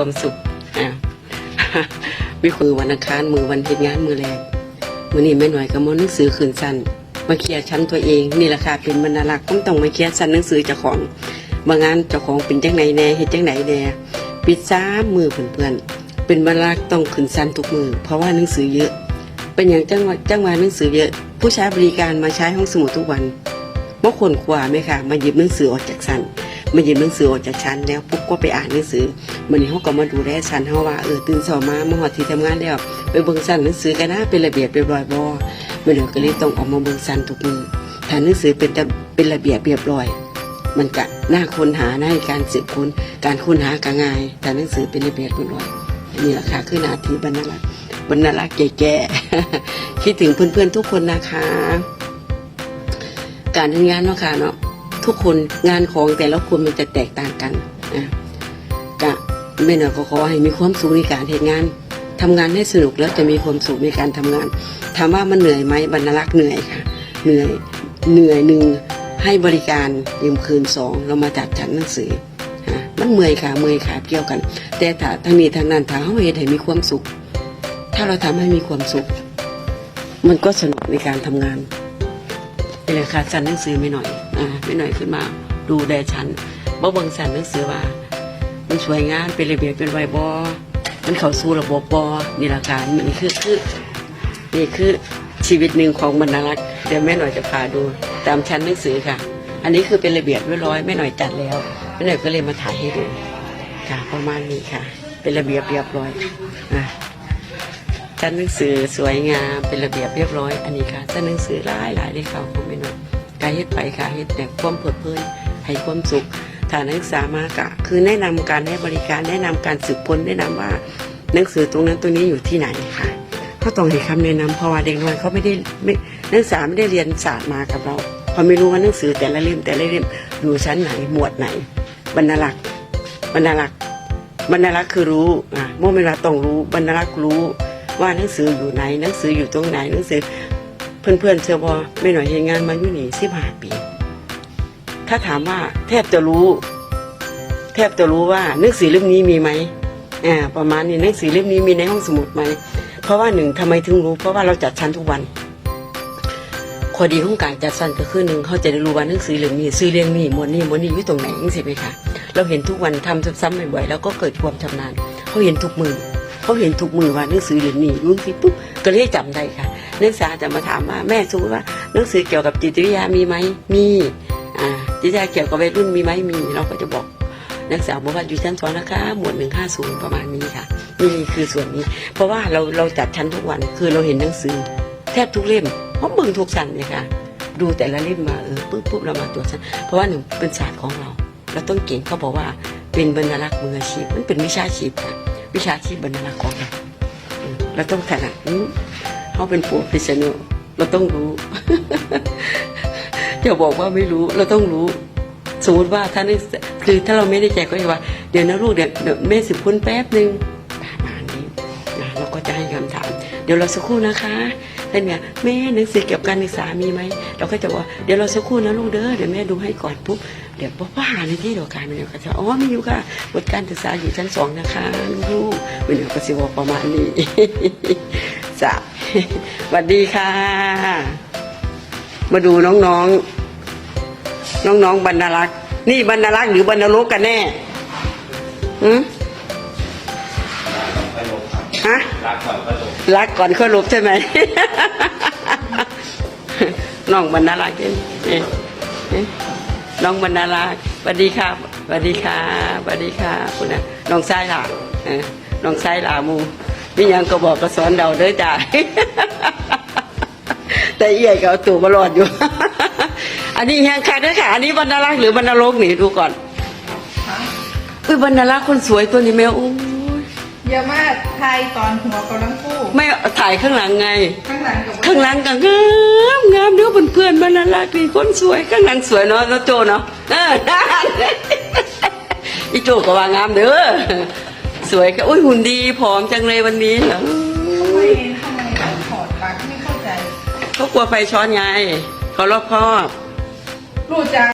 ความสุขอ่ามีมือวันอังคารมือวันเฮ็ดงานมือแรกมือนี้แม่หน่อยก็มอหนังสือขืนสั้นมาเคลียร์ชั้นตัวเองนี่แหละค่ะเป็นบรรลักษ์ต้องต้องมาเคลียร์ชั้นหนังสือเจ้าของบางงานเจ้าของเป็นจังไหนแน่เฮ็ดจังไหนแน่ปิดซ้ามือเพื่อนๆเป็นบรรลักษ์ต้องขืนสั้นทุกมือ เพราะว่าหนังสือเยอะ เป็นอย่างจังหวะจังหวะหนังสือเยอะ ผู้ใช้บริการมาใช้ห้องสมุดทุกวันเมื่อคนขวาไหมคะมาหยิบหนังสือออกจากชั้น มาหยิบหนังสือออกจากชั้นแล้วปุ๊บก็ไปอ่านหนังสือมันนี้เขาก็มาดูแลชั้นเขาว่าเออตื่นสามาเมื่อวันที่ทำงานแล้วไปเบิ่งชั้นหนังสือกันนะเป็นระเบียบเรียบร้อยบ่มันเดี๋ยวก็เลยต้องออกมาเบิ่งชั้นทุกมือถ้าหนังสือเป็นระเป็นระเบียบเรียบร้อย มันจะน่าค้นหาในการสืบค้นการค้นหาก็ง่ายแต่หนังสือเป็นระเบียบเรียบร้อยนี่แหละค่ะคือนาทีบรรณรักษ์บรรณรักษ์แก่ๆคิดถึงเพื่อนๆทุกคนนะคะ การทำงานเนาะค่ะเนาะ ทุกคนงานของแต่ละคนมันจะแตกต่างกันนะกะแม่หน่อยก็ขอให้มีความสุขในการทำงานทำงานให้สนุกแล้วจะมีความสุขในการทำงาน ถามว่ามันเหนื่อยไหมบรรณารักษ์เหนื่อยค่ะ เหนื่อยเหนื่อยหนึ่งให้บริการยืมคืนสองเรามาจัดชั้นหนังสือฮะมันเมื่อยค่ะเมื่อยขาเกี่ยวกัน แต่ถ้าทั้งนี้ทั้งนั้นถ้าเขาเห็นให้มีความสุข ถ้าเราทำให้มีความสุข มันก็สนุกในการทำงานนี่เลยค่ะสันหนังสือไม่หน่อย อ่าไม่หน่อยขึ้นมาดูแลฉันบ่บิ่งสันหนังสือว่า มันสวยงามเป็นระเบียบเป็นไวบอมันเข้าสู่ระบบบอนี่ละการนี่คือคือนี่คือชีวิตหนึ่งของบรรณารักษ์เดี๋ยวแม่หน่อยจะพาดูตามชั้นหนังสือค่ะ อันนี้คือเป็นระเบียบเรียบร้อยแม่หน่อยจัดแล้วแม่หน่อยก็เลยมาถ่ายให้ดูค่ะประมาณนี้ค่ะ เป็นระเบียบเรียบร้อยอะชั้นหนังสือสวยงามเป็นระเบียบเรียบร้อยอันนี้ค่ะชั้นหนังสือหลายหลายได้ค่ะผมไม่หน้อย กายเฮ็ดไปค่ะเฮ็ดแต่ความเพลิดเพลินให้ความสุขฐานนักศึกษามากะคือแนะนำการให้บริการแนะนำการสืบค้นแนะนำว่าหนังสือตรงนั้นตรงนี้อยู่ที่ไหนค่ะเขาต้องให้คำแนะนำเพราะว่าเด็กน้อยเขาไม่ได้ไม่นักศึกษาไม่ได้เรียนศาสตร์มากับเราเขาไม่รู้ว่าหนังสือแต่ละเล่มแต่ละเล่มอยู่ชั้นไหนหมวดไหน บรรลักษ์บรรลักษ์บรรลักษ์คือรู้อะโมเมลาต้องรู้บรรลักษ์รู้ว่าหนังสืออยู่ไหนหนังสืออยู่ตรงไหนหนังสือ เพื่อนๆเชื่อว่าไม่หน่อยเห็นงานมาอยู่นี่สิบห้าปี ถ้าถามว่าแทบจะรู้ แทบจะรู้ว่าหนังสือเล่มนี้มีไหมอ่าประมาณนี้หนังสือเล่มนี้มีในห้องสมุดไหม เพราะว่าหนึ่งทำไมถึงรู้ เพราะว่าเราจัดชั้นทุกวันข้อดีของการจัดชั้นก็คือหนึ่งเขาจะได้รู้ว่าหนังสือเล่มนี้ซื้อเล่มนี้มวดนี้มวดนี้อยู่ตรงไหนนี่สิไหมคะเราเห็นทุกวันทำซ้ำๆบ่อยๆแล้วก็เกิดความชำนาญเขาเห็นทุกมือเขาเห็นทุกมือว่าหนังสือเล่มนี้รู้สิปุ๊บก็เลยจำได้ค่ะ นักศึกษาจะมาถามว่าแม่สมมติว่าหนังสือเกี่ยวกับจิตวิทยามีไหมมีอ่าจิตวิทยาเกี่ยวกับวัยรุ่นมีไหมมี เราก็จะบอกนักศึกษาบอกว่าอยู่ชั้นสองนะคะหมวดหนึ่งห้าศูนย์ประมาณนี้ค่ะนี่คือส่วนนี้ เพราะว่าเราเราจัดชั้นทุกวันคือเราเห็นหนังสือ แทบทุกเล่มเพราะเบิ่งทุกชั้นเลยค่ะดูแต่ละเล่มมาเออปุ๊บปุ๊บเรามาตรวจชั้นเพราะว่าหนึ่งเป็นศาสตร์ของเรา เราต้องเก่งเขาบอกว่าเป็นบรรณารักษ์มืออาชีพมันเป็นวิชาชีพค่ะวิชาชีพบรรณารักษ์ของเราเราต้องถนัด เขาเป็นโปรเฟชชั่นอลเราต้องรู้ อย่าบอกว่าไม่รู้เราต้องรู้ สมมติว่าถ้านี่คือถ้าเราไม่ได้ใจก็จะว่า เดี๋ยวนะลูกเดี๋ยวแม่สิบพ้นแป๊บหนึ่งประมาณนี้นะเราก็จะให้คำถาม เดี๋ยวเราสักครู่นะคะแล้วเนี่ยแม่หนังสือเกี่ยวกับการศึกษามีไหมเราก็จะว่าเดี๋ยวเราสักครู่นะลูกเด้อเดี๋ยวแม่ดูให้ก่อนปุ๊บเดี๋ยวพ่อพ่อหาในที่เดียวกันมันก็จะอ๋อมีอยู่ค่ะบทการศึกษาอยู่ชั้นสองนะคะลูกๆมันก็สิบอกประมาณนี้จ้ะ สวัสดีค่ะ มาดูน้องๆ น้องๆบรรณารักษ์นี่บรรณารักษ์หรือบรรณโลกกันแน่หืมฮะรักก่อนค่อยลบใช่ไหม น้องบรรณารักษ์เองเอ๊ะเอ๊ะน้องบรรณารักษ์สวัสดีครับสวัสดีค่ะสวัสดีค่ะคุณน่ะน้องชายหล่ะเออน้องชายหล่ามู มีหยังก็บอกก็สอนเดาเด้อจ้าแต่เอี่ยก็เอาตัวมารอดอยู่ อันนี้ยังค่ะด้วยค่ะ อันนี้บรรณารักษ์หรือบรรณโลกนี่ดูก่อนอุ้ยบรรณารักษ์คนสวยตัวนี้แมวอู้ยเยอะมากไทยตอนหัวกำลังคู่ไม่ถ่ายข้างหลังไง ข้างหลังกับข้างหลังก็งามงามเดี๋ยวเพื่อนๆบรรณารักษ์นี่คนสวยข้างหลังสวยเนาะแล้วโจเนาะเอออีโจก็ว่างามเด้อ สวยค่ะอุ้ยหุ่นดีผอมจังเลยวันนี้เหรอไม่ทำไมแบบถอดปลั๊กไม่เข้าใจ เขากลัวไฟช็อตไงเขารอบคอบ รู้จัก